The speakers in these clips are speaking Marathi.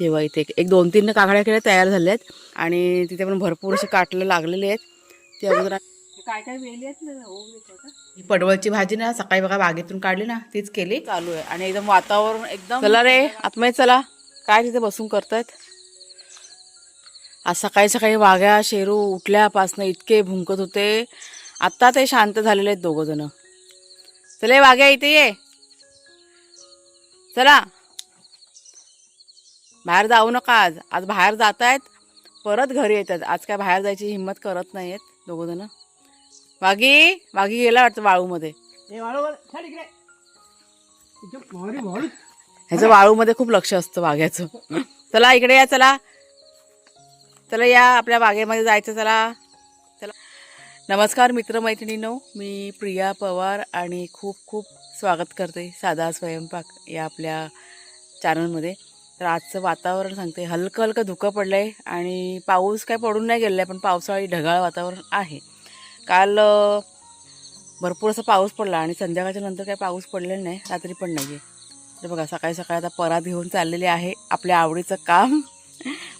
तेव्हा इथे एक- दोन तीन काकड्या केल्या तयार झाल्या आहेत आणि तिथे पण भरपूर असे काटले लागलेले आहेत. ते अगोदर काय काय वेली आहेत पडवळची भाजी ना सकाळी बघा बागेतून काढली ना तीच केली. चालू आहे. आणि एकदम वातावरण एकदम चला रे आत्मय चला. काय तिथे बसून करतायत? आज सकाळी सकाळी वाघ्या शेरू उठल्यापासनं इतके भुंकत होते. आत्ता ते शांत झालेले आहेत दोघं जण. चले वाघ्या इथे ये. चला. बाहेर जाऊ नका आज. आज बाहेर जात आहेत परत घरी येतात. आज काय बाहेर जायची हिंमत करत नाहीयेत दोघं जण. वाघी वाघी गेला वाटतं वाळूमध्ये. ह्याचं वाळूमध्ये खूप लक्ष असतं वाघ्याचं चला इकडे या चला. चला या आपल्या बागेमध्ये जायचं चला. चला. नमस्कार मित्रमैत्रिणींनो मी प्रिया पवार आणि खूप खूप स्वागत करते साधा स्वयंपाक या आपल्या चॅनलमध्ये तर आजचं वातावरण सांगते. हलकं हलकं धुकं पडलं आहे आणि पाऊस काय पडून नाही गेलेला आहे पण पावसाळी ढगाळ वातावरण आहे. काल भरपूर असा पाऊस पडला आणि संध्याकाळच्या नंतर काही पाऊस पडलेला नाही रात्री पण नाही आहे तर बघा सकाळी सकाळी आता परात घेऊन चाललेली आहे आपल्या आवडीचं काम.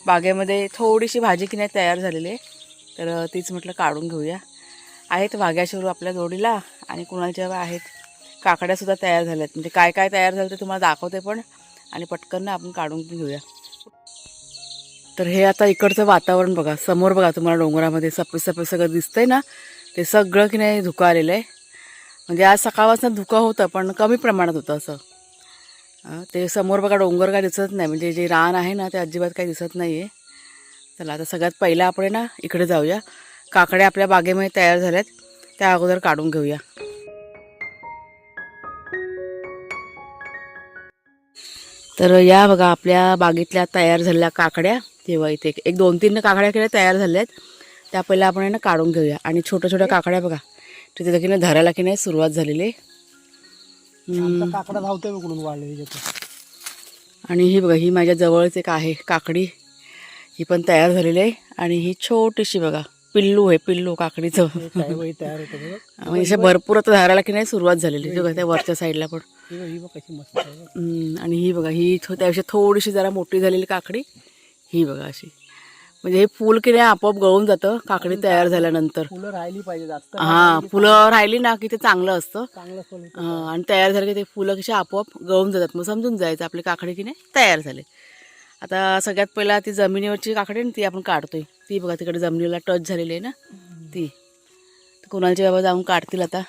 बागेमध्ये थोडीशी भाजी की नाही तयार झालेली आहे तर तीच म्हटलं काढून घेऊया. आहेत वाघ्याशिरू आपल्या जोडीला आणि कुणाच्या आहेत काकड्यासुद्धा तयार झाल्या आहेत म्हणजे काय काय तयार झालं ते तुम्हाला दाखवते पण आणि पटकन ना आपण काढून घेऊया. तर हे आता इकडचं वातावरण बघा. समोर बघा तुम्हाला डोंगरामध्ये सफेद सफेद सगळं दिसतंय ना? ते सगळं की नाही धुकं आलेलं आहे. म्हणजे आज सकाळपासून धुकं होतं पण कमी प्रमाणात होतं असं. ते समोर बघा डोंगर काय दिसत नाही. म्हणजे जे रान आहे ना ते अजिबात काही दिसत नाही आहे चला आता सगळ्यात पहिलं आपण आहे ना इकडे जाऊया. काकड्या आपल्या बागेमध्ये तयार झाल्यात. त्या अगोदर काढून घेऊया. तर या बघा आपल्या बागेतल्या तयार झालेल्या काकड्या. तेव्हा इथे एक- एक दोन तीन काकड्या केल्या तयार झाल्या आहेत. त्या पहिल्या आपण आहे ना काढून घेऊया. आणि छोट्या छोट्या काकड्या बघा तिथे की नाही धरायला की नाही सुरुवात झालेली. काकडा धावतोय कुठून वाढले आणि ही बघा ही माझ्या जवळच एक आहे काकडी. ही पण तयार झालेली आहे. आणि ही छोटीशी बघा पिल्लू आहे पिल्लू काकडीचं. काय वही तयार होतं बघ. म्हणजे अशा भरपूर आता धरायला की नाही सुरुवात झालेली आहे. बघा त्या वरच्या साईडला पण. ही बघ, ही बघ कशी मस्त आहे बघ. हम्म, आणि ही बघा ही थो- त्यापेक्षा थोडीशी जरा मोठी झालेली काकडी ही बघा अशी. म्हणजे हे फूल की नाही आपोआप गळून जातं काकडी तयार झाल्यानंतर. फुलं राहिली पाहिजे जास्त. हा फुलं राहिली ना की ते चांगलं असतं. चांगलं फुल हा, आणि तयार झाले की ते फुलं कशी आपोआप गळून जातात. मग समजून जायचं आपली काकडी की नाही तयार झाले. आता सगळ्यात पहिला ती जमिनीवरची काकडी ना ती आपण काढतोय. ती बघा तिकडे जमिनीला टच झालेली आहे ना? ती. तर बाबा जाऊन काढतील आता.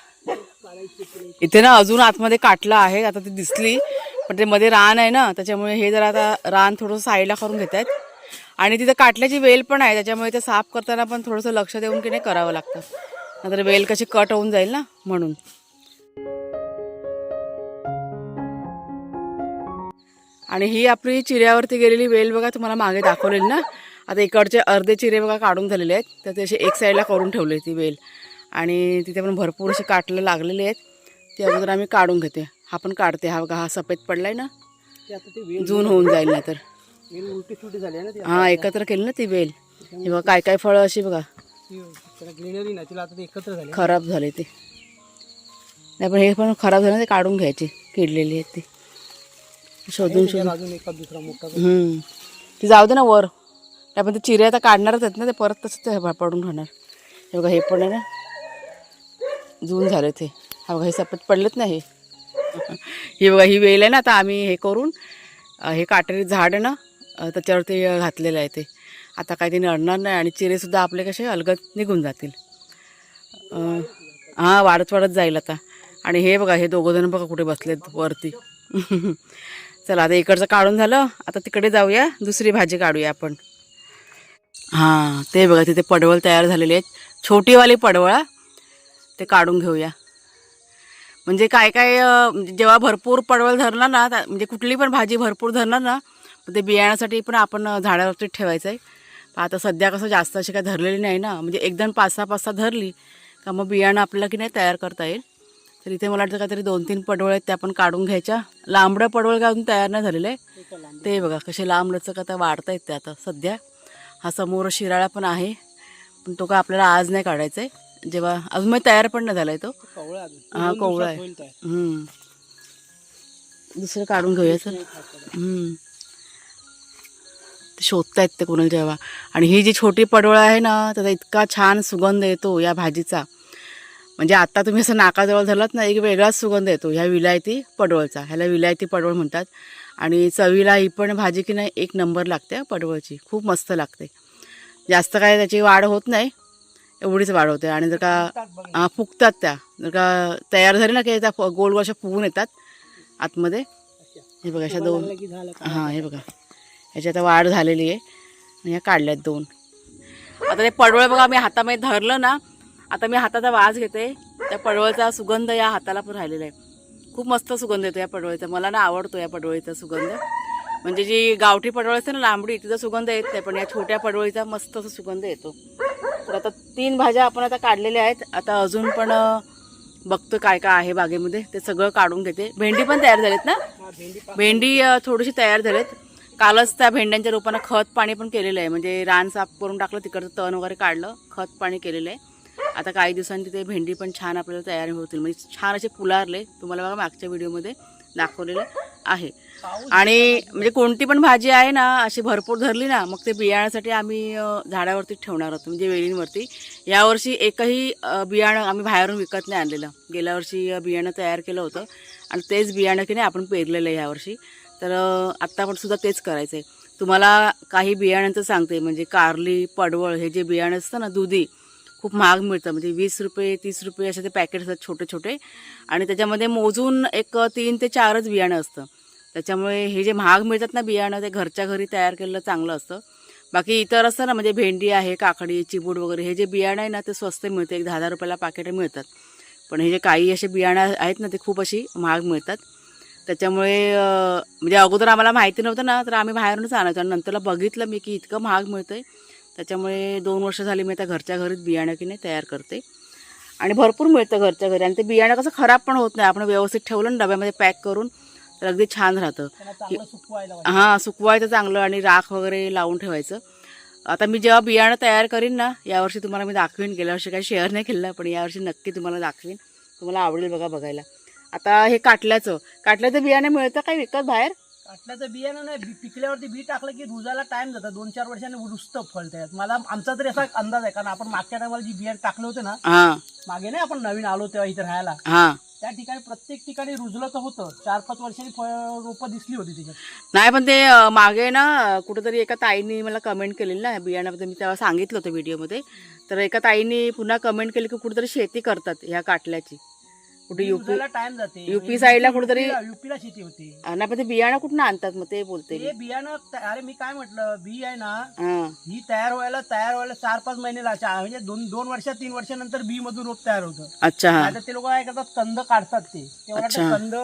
इथे ना अजून आतमध्ये काटलं आहे आता ती दिसली. पण ते मध्ये रान आहे ना त्याच्यामुळे हे जरा आता रान थोडंसं साईडला करून घेत आहेत. आणि तिथं काटल्याची वेल पण आहे त्याच्यामुळे ते साफ करताना पण थोडंसं लक्ष देऊन की नाही करावं लागतं. नंतर वेल कशी कट होऊन जाईल ना म्हणून. आणि ही आपली चिऱ्यावरती गेलेली वेल बघा तुम्हाला मागे दाखवलेली ना. आता इकडचे अर्धे चिरे बघा काढून झालेले आहेत. तर ते असे एक साईडला करून ठेवले ती वेल. आणि तिथे पण भरपूर असे काटले लागलेले आहेत. ते अगोदर आम्ही काढून घेते. हा पण काढते. हा बघा हा सफेद पडलाय ना. जून होऊन जाईल तर ना ती हा एकत्र केली ना ती वेल. हे बघा काय काय फळं अशी बघा. ती त्याला ग्रीनरी ना तिला आता ते एकत्र झाली. खराब झाले ते. नाही पण हे पण खराब झाले ना ते काढून घ्यायचे. किडलेली आहेत ती. शोधून अजून एखाद दुसरा मोठा हम्म. ती जाऊ दे ना वर. पण ते चिरे आता काढणारच आहेत ना ते परत तसंच ते भा- पडून राहणार. हे बघा हे पण आहे ना. जून झाले ते. हा बघा हे सफेद पडलेत ना हे. ही बघा ही वेल आहे ना आता आम्ही हे करून अं, हे काटेरी झाड आहे ना अं, त्याच्यावरती अं, घातलेलं आहे ते. आता काही ते नडणार नाही आणि चिरेसुद्धा आपले कसे अलगद निघून जातील. अं, हां वाढत वाढत जाईल आता. आणि हे बघा हे दोघं जण बघा कुठे बसलेत वरती. चला आता इकडचं काढून झालं. आता तिकडे जाऊया. दुसरी भाजी काढूया आपण. हां ते बघा तिथे पडवळ तयार झालेले आहेत. छोटीवाली पडवळा ते काढून घेऊया. म्हणजे काय काय म्हणजे जेव्हा भरपूर पडवळ धरणार ना म्हणजे कुठली पण भाजी भरपूर धरणार ना ते बियाण्यासाठी पण आपण झाडावरती ठेवायचं आहे आता सध्या कसं जास्त अशी काय धरलेली नाही ना. म्हणजे एकदम पाच सहा पाच सहा धरली का मग बियाणं आपल्याला की नाही तयार करता येईल. तर इथे मला वाटतं काहीतरी दोन तीन पडवळ आहेत त्या पण काढून घ्यायच्या. लांबडं पडवळ काय अजून तयार नाही झालेलं. आहे ते बघा कसे लांब लचक आता वाढता आहेत ते आता सध्या. हा समोर शिराळा पण आहे पण तो का आपल्याला आज नाही काढायचा आहे जेव्हा अजून मग तयार पण नाही झाला आहे तो. हा कोवळा आहे. दुसरं काढून घेऊया सर हम्म. ते शोधतायत ते कोणाला जेव्हा. आणि ही जी छोटी पडवळ आहे ना त्याचा इतका छान सुगंध येतो या भाजीचा. म्हणजे आता तुम्ही असं नाकाजवळ धरलात ना एक वेगळाच सुगंध येतो. ह्या विलायती पडवळचा. ह्याला विलायती पडवळ म्हणतात. आणि चवीला ही पण भाजी की नाही एक नंबर लागते पडवळची. खूप मस्त लागते. जास्त काय त्याची वाढ होत नाही एवढीच वाढ होते. आणि जर का फुगतात त्या. जर का तयार झाली ना की त्या गोल गोल अशा फुगून येतात आतमध्ये. हे बघा अशा दोन हां हे बघा. ह्याची आता वाढ झालेली आहे. आणि ह्या काढल्यात दोन. आता ते पडवळ बघा मी हातामध्ये धरलं ना आता मी हाताचा वास घेते. त्या पडवळचा सुगंध या हाताला पण राहिलेला आहे. खूप मस्त सुगंध येतो या पडवळीचा. मला ना आवडतो या पडवळीचा सुगंध. म्हणजे जी गावठी पडवळ असते ना लांबडी तिचा सुगंध येत नाही पण या छोट्या पडवळीचा मस्त असा सुगंध येतो. तर आता तीन भाज्या आपण आता काढलेल्या आहेत. आता अजून पण बघतो काय काय आहे बागेमध्ये. ते सगळं काढून घेते. भेंडी पण तयार झालीत ना? भेंडी थोडीशी तयार झालेत. कालच त्या भेंड्यांच्या रोपांना खत पाणी पण केलेलं आहे. म्हणजे रान साफ करून टाकलं तिकडचं तण वगैरे काढलं खत पाणी केलेलं आहे. आता काही दिवसांनी तिथे भेंडी पण छान आपल्याला तयार होतील. म्हणजे छान असे फुलारले तुम्हाला बघा मागच्या व्हिडिओमध्ये दाखवलेलं आहे. आणि म्हणजे कोणती पण भाजी आहे ना अशी भरपूर धरली ना मग ते बियाण्यासाठी आम्ही झाडावरती ठेवणार आहोत. म्हणजे वेलींवरती. यावर्षी एकही बियाणं आम्ही बाहेरून विकत नाही आणलेलं. गेल्या वर्षी बियाणं तयार केलं होतं. आणि तेच बियाणं की नाही आपण पेरलेलं आहे यावर्षी. तर आत्ता पण सुद्धा तेच करायचं आहे तुम्हाला काही बियाण्यांचं सांगते. म्हणजे कारली पडवळ हे जे बियाणं असतं ना दुधी खूप महाग मिळतं. म्हणजे वीस रुपये तीस रुपये असे ते पॅकेट असतात छोटे छोटे आणि त्याच्यामध्ये मोजून एक तीन ते चारच बियाणं असतं. त्याच्यामुळे हे जे महाग मिळतात ना बियाणं ते घरच्या घरी तयार केलेलं चांगलं असतं. बाकी इतर असतं ना म्हणजे भेंडी आहे काकडी चिबूड वगैरे हे जे बियाणं आहे ना ते स्वस्त मिळते. एक दहा दहा रुपयाला पाकिटं मिळतात. पण हे जे काही असे बियाणं आहेत ना ते खूप अशी महाग मिळतात. त्याच्यामुळे म्हणजे अगोदर आम्हाला माहिती नव्हतं ना तर आम्ही बाहेरूनच आणायचो. आणि नंतरला बघितलं मी की इतकं महाग मिळतं आहे त्याच्यामुळे दोन वर्ष झाली मी आता घरच्या घरीच बियाणं की नाही तयार करते. आणि भरपूर मिळतं घरच्या घरी. आणि ते बियाणं कसं खराब पण होत नाही. आपण व्यवस्थित ठेवलं ना डब्यामध्ये पॅक करून तर अगदी छान राहतं. हां सुकवायचं चांगलं आणि राख वगैरे लावून ठेवायचं. आता मी जेव्हा बियाणं तयार करीन ना यावर्षी तुम्हाला मी दाखवीन. गेल्या वर्षी काही शेअर नाही केलं पण यावर्षी नक्की तुम्हाला दाखवीन. तुम्हाला आवडेल बघा बघायला. आता हे काटल्याचं. काटल्याचं बियाणं मिळतं काय विकत बाहेर? काटल्याचं बियाणं नाही पिकल्यावरती बी टाकलं की रुजायला टाइम जातं. दोन चार वर्षांनी रुजतं फळ त्याच्यात. मला आमचा तरी असा अंदाज आहे कारण आपण मागच्या टायमाला जी बियाणं टाकलं होतं ना हां. मागे नाही आपण नवीन आलो तेव्हा इथे राहायला. हां. त्या ठिकाणी प्रत्येक ठिकाणी रुजलं तर होतं. चार पाच वर्षांनी फळ रोपं दिसली होती त्याच्यात. नाही पण ते अं, मागे ना कुठेतरी एका ताईंनी मला कमेंट केलेली ना बियाण्याबद्दल मी तेव्हा सांगितलं होतं व्हिडिओमध्ये तर एका ताईंनी पुन्हा कमेंट केली की कुठेतरी शेती करतात ह्या काटल्याची. कुठे युपी टाइम जाते. UP साईडला कुठेतरी- युपीला शेती होती. नाही पण ते बियाणं कुठून आणतात मग ते बोलते ते बियाणं त- अरे मी काय म्हटलं बी आहे ना हां. ही तयार व्हायला तयार व्हायला चार पाच महिने लागतात. म्हणजे दोन दोन वर्ष तीन वर्षानंतर बी मधून रोप तयार होतं. अच्छा हां. आता ते लोक काय करतात कंद काढतात ते. अच्छा. कंद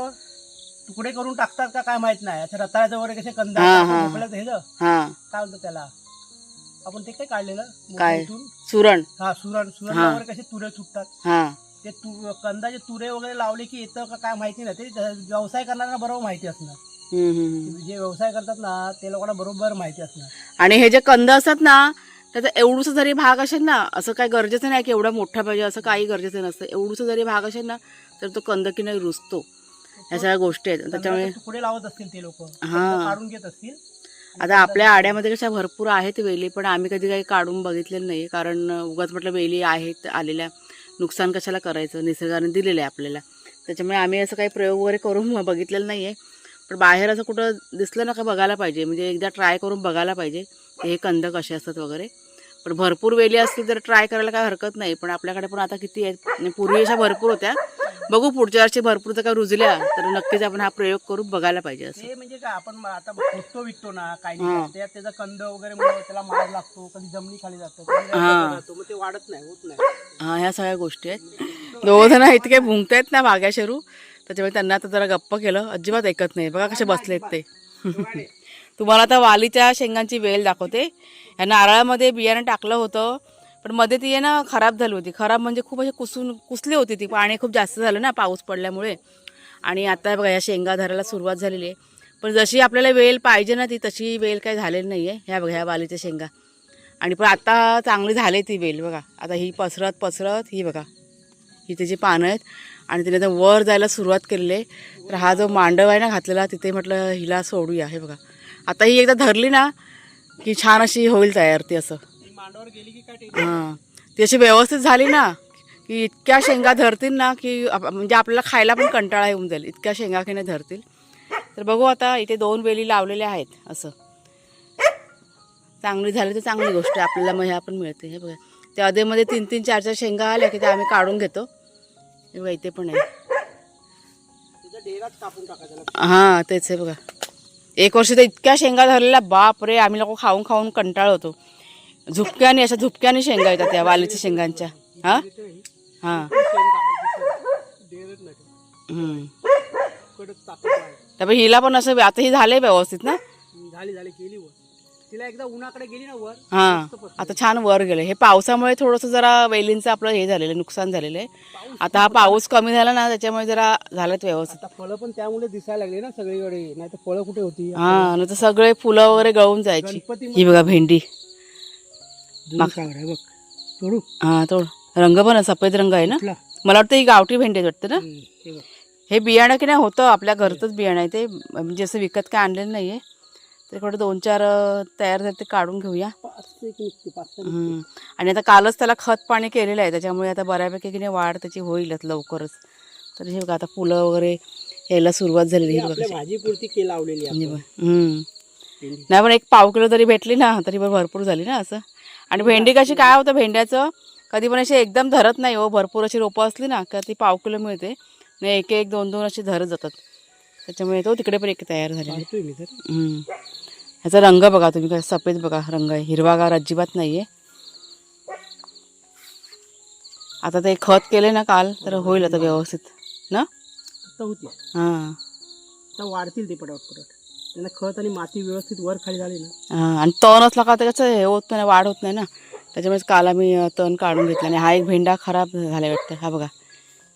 तुकडे करून टाकतात का काय माहीत नाही. असं रताळ्याचं वगैरे कसे कंद हा, हा, हां. काय म्हणतात त्याला? आपण ते काय काढलेलं? काय? सुरण. हा सुरण. सुरण हा. वगैरे कसे तुरे सुटतात. हां. ते तु- कंदाचे तुरे वगैरे लावले की येतं का काय माहिती नाही. ते व्यवसाय करणाऱ्यांना बरोबर माहिती असणार. हम्म, हम्म, हम्म. जे व्यवसाय करतात ना ते लोकांना बरोबर माहिती असणार. आणि हे जे कंद असतात ना त्याचा एवढूसा जरी भाग असेल ना असं काय गरजेचं नाही की एवढा मोठा पाहिजे असं काही गरजेचं नसतं. एवढूसा जरी भाग असेल ना तर तो कंद की नाही रुजतो. ह्या सगळ्या गोष्टी आहेत. त्याच्यामुळे कंदाचे तुकडे लावत असतील ते लोक. हा. काढून घेत असतील. आता आपल्या आड्यामध्ये कशा भरपूर आहेत वेली पण आम्ही कधी काही काढून बघितलेलं नाही कारण उगाच म्हटलं वेली आहेत आलेल्या. नुकसान कशाला करायचं? निसर्गाने दिलेलं आहे आपल्याला. त्याच्यामुळे आम्ही असं काही प्रयोग वगैरे करून बघितलेलं नाही आहे पण बाहेर असं कुठं दिसलं ना का बघायला पाहिजे. म्हणजे एकदा ट्राय करून बघायला पाहिजे. हे कंद कसे असतात वगैरे. पण भरपूर वेली असतील तर ट्राय करायला काय हरकत नाही. पण आपल्याकडे पण आता किती आहेत? पूर्वी अशा भरपूर होत्या. बघू पुढच्या वर्षी भरपूर जर का रुजल्या तर नक्कीच आपण हा प्रयोग करून बघायला पाहिजे असं. म्हणजे काय आपण आता फोटो विकतो ना काही हा. नाही त्यात त्याचा कंद वगैरे मग त्याला मार लागतो कधी जमिनी खाली जातो कधी हा. जातो, मग ते वाढत नाही होत नाही. हा ह्या सगळ्या गोष्टी आहेत. दोघ जण इतके भुंकतायत ना भाग्याशरू त्याच्यामुळे त्यांना आता जरा गप्प केलं. अजिबात ऐकत नाही. बघा कसे बसलेत ते. तुम्हाला आता वालीच्या शेंगांची वेल दाखवते. या नारळामध्ये बियाणं टाकलं होतं पण मध्ये ती आहे ना खराब झाली होती. खराब म्हणजे खूप असे कुसून कुसली होती ती. पाणी खूप जास्त झालं ना पाऊस पडल्यामुळे. आणि आता बघा या शेंगा धरायला सुरुवात झालेली आहे. पण जशी आपल्याला वेल पाहिजे ना ती तशी वेल काही झालेली नाही आहे ह्या बघा ह्या वालीच्या शेंगा. आणि पण आता चांगली झाली ती वेल बघा. आता ही पसरत पसरत ही बघा. ही त्याची पानं आहेत. आणि तिने आता वर जायला सुरुवात केलेली आहे. तर हा जो मांडव आहे ना घातलेला तिथे म्हटलं हिला सोडूया हे बघा. आता ही एकदा धरली ना की छान अशी होईल तयार ती असं. हां. ती अशी व्यवस्थित झाली ना की इतक्या शेंगा धरतील ना की आप- म्हणजे आपल्याला खायला पण कंटाळा येऊन जाईल. इतक्या शेंगा की धरतील. तर बघू आता इथे दोन वेली लावलेल्या आहेत असं. चांगली झाली तर चांगली गोष्ट आहे. आपल्याला मग ह्या पण मिळते. हे बघा. ते अधेमध्ये तीन तीन चार चार शेंगा आल्या की ते आम्ही काढून घेतो. इथे पण आहे. हां तेच आहे बघा. एक वर्ष तर इतक्या शेंगा धरलेल्या बाप रे आम्ही लोक खाऊन खाऊन कंटाळ होतो. झुपक्याने अशा झुपक्याने शेंगा येतात त्या वालीच्या शेंगांच्या. हां? हां. हिला पण असं आता ही झालंय व्यवस्थित ना? झाली झाली वर. तिला एकदा उन्हाकडे गेली ना वर हां. आता छान वर गेलं. हे पावसामुळे थोडंसं जरा वेलींचं आपलं हे झालेलं आहे नुकसान झालेलं आहे. आता हा पाऊस कमी झाला ना त्याच्यामुळे जरा झालं व्यवस्थित. आता फळं पण त्यामुळे दिसायला लागली ना सगळीकडे. नाही तर फळं कुठे होती? हां नाही तर सगळे फुलं वगैरे गळून जायची. ही बघा भेंडी. आहे बघ. तोडू. हां तो रंग पण सफेद रंग आहे ना? कुठला? मला वाटतं ही गावठी भेंडी आहे वाटतं ना? हम्म, हे बघ. हे बियाणं की नाही होतं आपल्या घरचंच बियाणं आहे ते. म्हणजे असं विकत काय आणलेलं नाही आहे त्याकडे दोन चार तयार झाले ते काढून घेऊया. ते ते. आणि आता कालच त्याला खत पाणी केलेलं आहे त्याच्यामुळे आता बऱ्यापैकी की नाही वाढ त्याची होईलच लवकरच. तर हे बघा आता फुलं वगैरे यायला सुरुवात झालेली आहे. बघा आपल्या भाजी पुरती के लावलेली. नाही पण एक पाव किलो जरी भेटली ना तरी पण भरपूर झाली ना असं. आणि भेंडी कशी काय होतं भेंड्याचं कधी पण अशी एकदम धरत नाही हो. भरपूर अशी रोपं असली ना का ती पाव किलो मिळते. आणि एक एक दोन दोन अशी धरत जातात. त्याच्यामुळे तो तिकडे पण एक तयार झालेला आहे. काढतोय मी तर. हम्म. ह्याचा रंग बघा तुम्ही काय सफेद बघा रंग आहे. हिरवागार अजिबात नाहीये. आता ते खत केले ना काल तर होईल आता व्यवस्थित. ना? आता होती हां. आता वाढतील ते पटापट पटापट. त्यांना खत आणि माती व्यवस्थित वर खाली झाली ना. हां आणि तण असला का त्याचं हे होत नाही वाढ होत नाही ना. त्याच्यामुळेच काल आम्ही तण काढून घेतला आणि हा एक भेंडा खराब झाला वाटतं. हा बघा.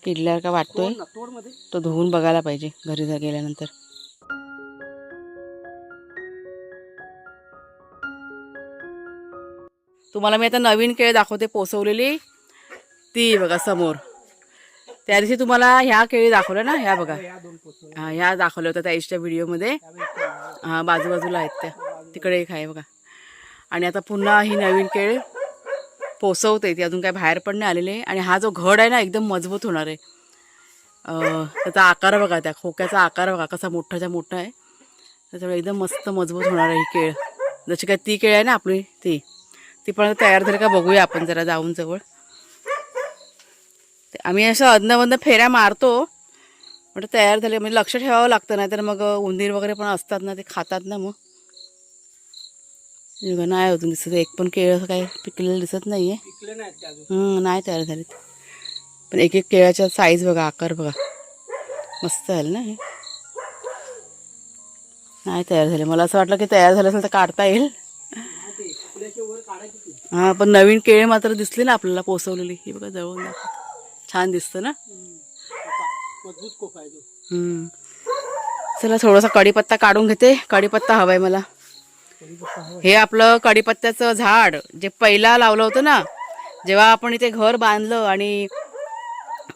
किडल्यावर का वाटतोय? तो धुवून बघायला पाहिजे घरी जा गेल्यानंतर. तुम्हाला मी आता नवीन केळी दाखवते पोचवलेली ती बघा समोर. त्या दिवशी तुम्हाला ह्या केळी दाखवल्या ना ह्या बघा. हा, ह्या दाखवल्या होत्या त्या व्हिडिओमध्ये. हा बाजूबाजूला आहेत त्या. तिकडे एक आहे बघा. आणि आता पुन्हा ही नवीन केळ पोसवते ती अजून काय बाहेर पण नाही आलेले. आणि हा जो घड आहे ना एकदम मजबूत होणार आहे. त्याचा आकार बघा त्या खोक्याचा आकार बघा कसा मोठाच्या मोठा आहे. त्याच्यामुळे एकदम मस्त मजबूत होणार आहे ही केळ. जशी काय ती केळ आहे ना आपली ती. ती पण तयार झाली का बघूया आपण जरा जाऊन जवळ. ते आम्ही असं अन्नबंद फेऱ्या मारतो. पण तयार झाले म्हणजे लक्ष ठेवावं लागतं नाही तर मग उंदीर वगैरे पण असतात ना ते खातात ना मग. हे बघा, नाही अजून दिसत. एक पण केळं असं काही पिकलेलं दिसत नाही आहे नाही तयार झालीत. पण एक एक केळाच्या साईज बघा आकार बघा. मस्त झालं ना हे. नाही तयार झाले. मला असं वाटलं की तयार झालं असेल तर काढता येईल. हा. हां पण नवीन केळे मात्र दिसली ना आपल्याला पोचवलेली ही बघा दाखव. छान दिसतं ना. चला थोडासा कढीपत्ता काढून घेते. कढीपत्ता हवाय मला. हे आपलं कढीपत्त्याचं झाड जे पहिला लावलं होतं ना जेव्हा आपण इथे घर बांधलं आणि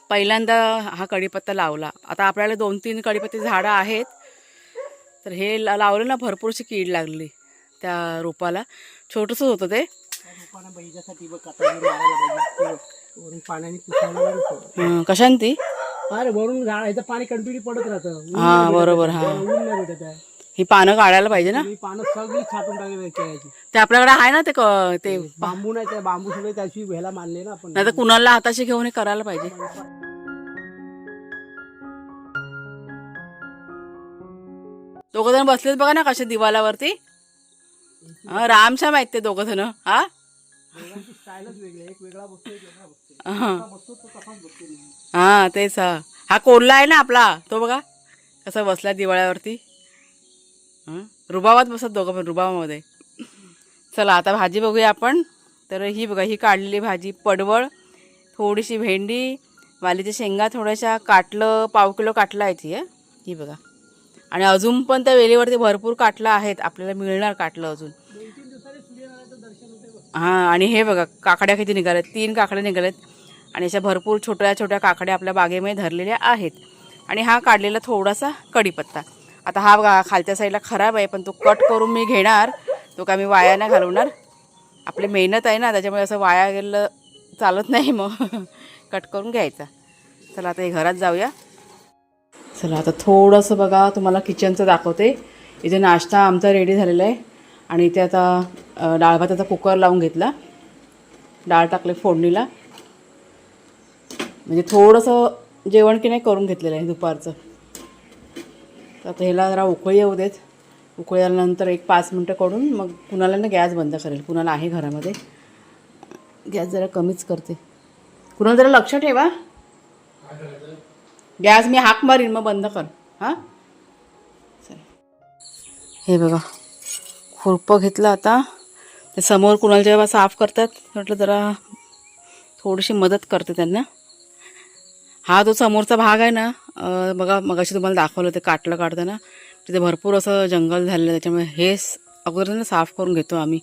पहिल्यांदा हा कढीपत्ता लावला. आता आपल्याला दोन तीन कढीपत्ते झाडं आहेत. तर हे लावलं ना भरपूरशी कीड लागली त्या रोपाला. छोटंसंच होतं ते. कशाने ती अरे वरून झाड पाणी कंटिन्यू पडत राहतं. हा बरोबर. हा. ही पानं काढायला पाहिजे ना ही पानं सगळी छाटून टाकली केळ्याची ते आपल्याकडे आहे ना ते क- ते बांबू नाही त्या बांबू सगळे त्याची व्हायला मानले ना आपण नाही तर कुणाला हाताशी घेऊन हे करायला पाहिजे दोघ जण बसलेत बघा ना कशा दिवालावरती हा, रामश्याम आहेत ते दोघ जण हा दोघांची स्टाईलच वेगळी आहे. एक वेगळा बसतो एक वेगळा बसतो हा. असा बसतो तो तसाच बसतो नेहमी. हा तेच हा हा कोल्हा आहे ना आपला तो बघा कसा बसला दिवाळ्यावरती? रुबावात बसत दोघं पण रुबावामध्ये चला आता भाजी बघूया आपण. तर ही बघा ही काढलेली भाजी पडवळ थोडीशी भेंडी वालीच्या शेंगा थोड्याशा काटलं पाव किलो काटलं आहे ती ही? बघा. आणि अजून पण त्या वेलीवरती भरपूर काटलं आहेत. आपल्याला मिळणार काटलं अजून. हां आणि हे बघा काकड्या किती निघाल्यात? तीन काकड्या निघाल्यात. आणि अशा भरपूर छोट्या छोट्या काकड्या आपल्या बागेमध्ये धरलेल्या आहेत. आणि हा काढलेला थोडासा कढीपत्ता. आता हा बघा खालच्या साईडला खराब आहे पण तो कट करून मी घेणार. तो काय मी वाया नाही घालवणार. आपली मेहनत आहे ना त्याच्यामुळे असं वाया गेलं चालत नाही मग. कट करून घ्यायचा. चला आता हे घरात जाऊया. चला आता थोडंसं बघा तुम्हाला किचनचं दाखवते. इथे नाश्ता आमचा रेडी झालेला आहे. आणि इथे आता डाळ भाताचा कुकर लावून घेतला. डाळ टाकले फोडणीला. म्हणजे थोडंसं जेवण की नाही करून घेतलेलं आहे दुपारचं. तर आता ह्याला जरा उकळी येऊ देत. उकळी आल्यानंतर एक पाच मिनटं करून मग कुणाला ना गॅस बंद करेल. कुणाला आहे घरामध्ये. गॅस जरा कमीच करते. कुणाला जरा लक्ष ठेवा. गॅस मी हाक मारीन मग बंद कर. हां? चल. हे बघा. खुरपं घेतलं आता. ते समोर कुणाला जेव्हा साफ करतात म्हटलं जरा थोडीशी मदत करते त्यांना. हा जो समोरचा भाग आहे ना बघा मगाशी तुम्हाला दाखवलं ते काटलं काढताना. तिथे भरपूर असं जंगल झालेलं त्याच्यामुळे हे अगोदर साफ करून घेतो आम्ही.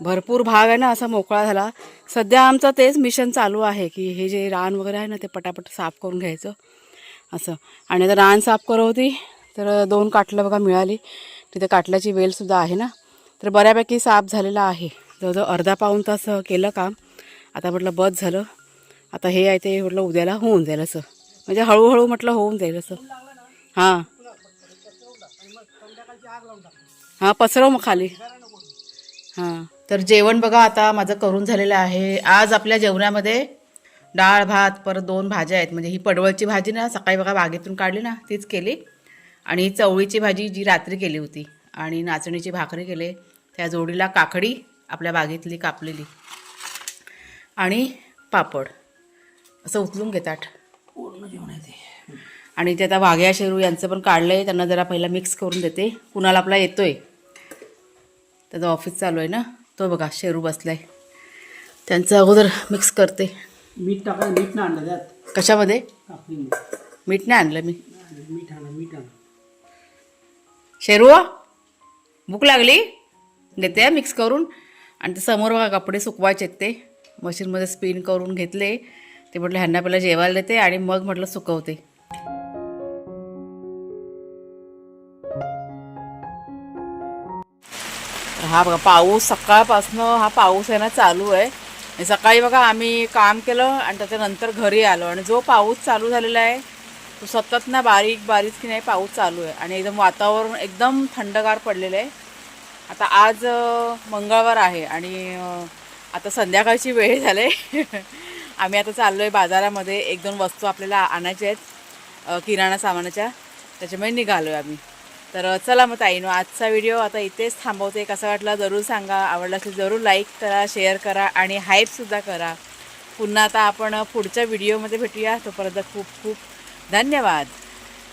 भरपूर भाग आहे ना असा मोकळा झाला. सध्या आमचं तेच मिशन चालू आहे की हे जे रान वगैरे आहे ना ते पटापट साफ करून घ्यायचं. असं. आणि आता रान साफ करवती होती तर दोन काटलं बघा मिळाली. तिथे काटल्याची वेलसुद्धा आहे ना? तर बऱ्यापैकी साफ झालेला आहे. जवळजवळ अर्धा पाऊण तास केलं काम. आता म्हटलं बस झालं. आता हे आहे ते म्हटलं उद्याला होऊन जाईल असं. म्हणजे हळूहळू म्हटलं होऊन जाईल असं. हां. हां पसरव मग खाली. हां. तर जेवण बघा आता माझं करून झालेलं आहे. आज आपल्या जेवणामध्ये डाळ भात परत दोन भाज्या आहेत. म्हणजे ही पडवळची भाजी ना सकाळी बघा बागेतून काढली ना तीच केली. आणि चवळीची भाजी जी रात्री केली होती आणि नाचणीची भाकरी केले त्या जोडीला काकडी आपल्या बागेतली कापलेली. आणि पापड. असं उचलून घेतात. पूर्ण जेवण आहे ते. आणि ते आता वाघ्या शेरू यांचं पण काढलं आहे त्यांना जरा पहिला मिक्स करून देते. कुणाला आपला येतोय? त्याचं ऑफिस चालू आहे ना? तो बघा शेरू बसलाय. त्यांचं अगोदर मिक्स करते. मीठ टाका मीठ ना आणलं त्यात. कशामध्ये? मीठ. नाही आणलं मी. मीठ आणा मीठ आणा शेरू भूक लागली? घेते मिक्स करून. आणि ते समोर बघा कपडे सुकवायचे ते. मशीनमध्ये स्पिन करून घेतले. ते म्हटलं ह्यांना पहिला जेवायला देते आणि मग म्हटलं सुकवते. हा बघा पाऊस सकाळपासनं हा पाऊस आहे ना चालू आहे. सकाळी बघा आम्ही काम केलं आणि त्याच्यानंतर घरी आलो. आणि जो पाऊस चालू झालेला आहे तो सतत ना बारीक बारीक की नाही पाऊस चालू आहे. आणि एकदम वातावरण एकदम थंडगार पडलेलं आहे. आता आज मंगळवार आहे आणि आता संध्याकाळची वेळ झाले. आम्ही आता चाललो आहे बाजारामध्ये. एक दोन वस्तू आपल्याला आणायच्या आहेत किराणा सामानाच्या. त्याच्यामुळे निघालो आहे आम्ही. तर चला मग ताईनो आजचा व्हिडिओ आता इथेच थांबवते. कसा वाटला जरूर सांगा. आवडला असेल जरूर लाईक करा शेअर करा आणि हाईपसुद्धा करा. पुन्हा आता आपण पुढच्या व्हिडिओमध्ये भेटूया. तोपर्यंत खूप खूप धन्यवाद.